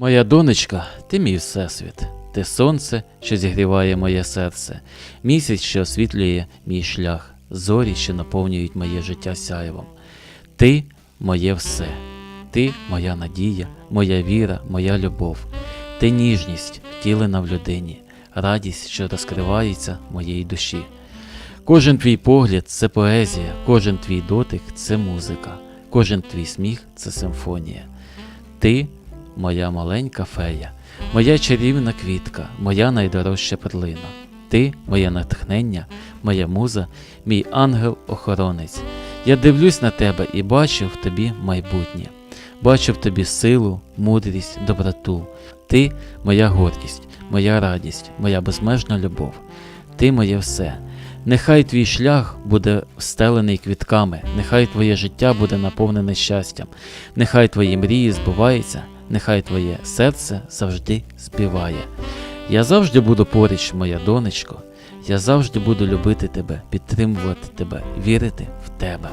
Моя донечка, ти мій всесвіт, ти сонце, що зігріває моє серце, місяць, що освітлює мій шлях, зорі, що наповнюють моє життя сяєвом. Ти моє все, ти моя надія, моя віра, моя любов, ти ніжність, втілена в людині, радість, що розкривається моїй душі. Кожен твій погляд це поезія, кожен твій дотик це музика, кожен твій сміх це симфонія. Ти моя маленька фея, моя чарівна квітка, моя найдорожча перлина. Ти моє натхнення, моя муза, мій ангел-охоронець. Я дивлюсь на тебе і бачу в тобі майбутнє. Бачу в тобі силу, мудрість, доброту. Ти моя гордість, моя радість, моя безмежна любов. Ти моє все. Нехай твій шлях буде встелений квітками, нехай твоє життя буде наповнене щастям, нехай твої мрії збуваються, нехай твоє серце завжди співає. Я завжди буду поруч, моя донечко, я завжди буду любити тебе, підтримувати тебе, вірити в тебе.